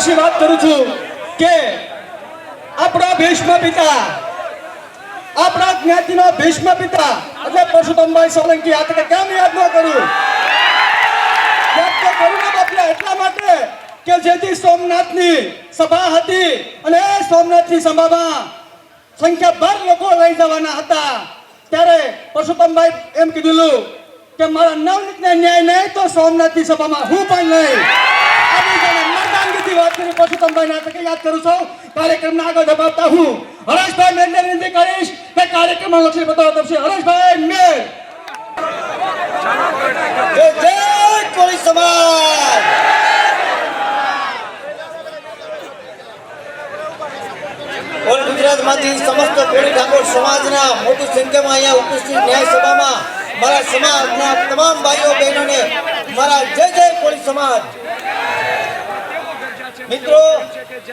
પછી વાત કરું છું કે આપણા ભીષ્મ પિતા, આપણા જ્ઞાતિના ભીષ્મ પિતા, એટલે પરશુતમભાઈ સોલંકી આ કેમ યાદ ન કરું? યાદ તો સભા હતી અને સોમનાથની સભામાં સંખ્યાભર લોકો લઈ જવાના હતા. ત્યારે પરશુતમભાઈ એમ કીધું કે મારા નવનીતને ન્યાય નહીં તો સોમનાથની સભામાં હું પણ નહીં. વાત કરી પરશુતમભાઈ ના તકે યાદ કરું છું. કાર્યક્રમના આગળ ધપાવતા હું હરેશભાઈ મેરને વિનંતી કરીશ કે કાર્યક્રમમાં લક્ષ્ય બતાવવા તરફથી હરેશભાઈ મેર જય કોળી સમાજ. ઓલ ગુજરાતમાંથી સમસ્ત કોળી ઠાકોર સમાજના મોટી સંખ્યામાં અહીંયા ઉપસ્થિત ન્યાય સભામાં મારા સમાજના તમામ ભાઈઓ બહેનોને મારા જય જય કોળી સમાજ. મિત્રો,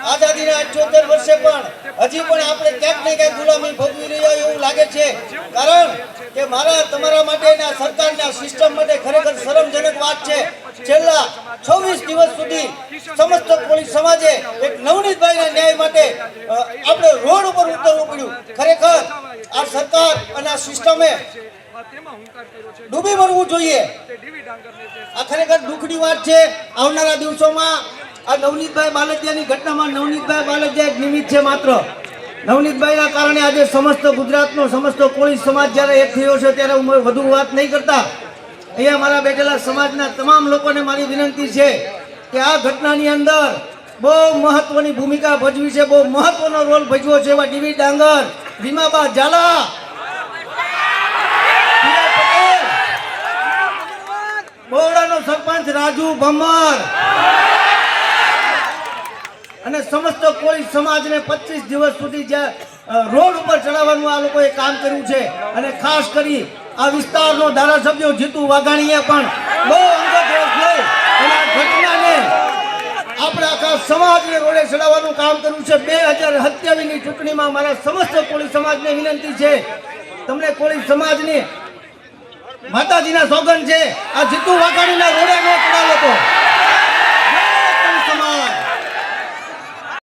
આઝાદીના અઠ્યોતેર વર્ષે પણ હજી પણ આપણે ક્યાંક ને ક્યાંક ગુલામી ભોગવી રહ્યા હોય એવું લાગે છે. કારણ કે મારા, તમારા માટેના સરકારના સિસ્ટમ માટે ખરેખર શરમજનક વાત છે. છેલ્લા છવ્વીસ દિવસ સુધી સમસ્ત પોલીસ સમાજે એક નવનીતભાઈના ન્યાય માટે આપણે રોડ ઉપર ઉતરવું પડ્યું. ખરેખર આ સરકાર અને આ સિસ્ટમે ડૂબી મરવું જોઈએ. આ ખરેખર દુઃખની વાત છે. આવનારા દિવસોમાં આ નવનીતભાઈ બાલદિયાની ઘટનામાં નવનીતભાઈ બાલદિયા એક નિમિત્ત છે માત્ર. નવનીતભાઈના કારણે આજે સમસ્ત ગુજરાતનો, સમસ્ત કોળી સમાજ જ્યારે એક થયો છે ત્યારે હું વધુ વાત નહીં કરતા. અહીંયા મારા બેઠેલા સમાજના તમામ લોકોને મારી વિનંતી છે કે આ ઘટનાની અંદર બહુ મહત્વની ભૂમિકા ભજવી છે, બહુ મહત્વનો રોલ ભજવ્યો છે એવા ડીવી ડાંગર, ભીમાબા ઝાલા બોવડાનો સરપંચ રાજુ ભમર અને સમસ્ત કોળી સમાજને 25 દિવસ સુધી જે રોડ ઉપર ચડાવવાનું આ લોકોએ કામ કર્યું છે. અને ખાસ કરી આ વિસ્તારનો ધારાસભ્ય જીતુ વાઘાણીએ પણ બહુ અંગત રસ લઈ અને આ ઘટનાને આપણે આખા સમાજને રોડે ચડાવવાનું કામ કર્યું છે. બે હજાર સત્યાવીસની ચૂંટણીમાં મારા સમસ્ત કોળી સમાજને વિનંતી છે. તમને કોળી સમાજની માતાજીના સોગન છે. આ જીતુ વાઘાણીના રોડે ન ચડાવો.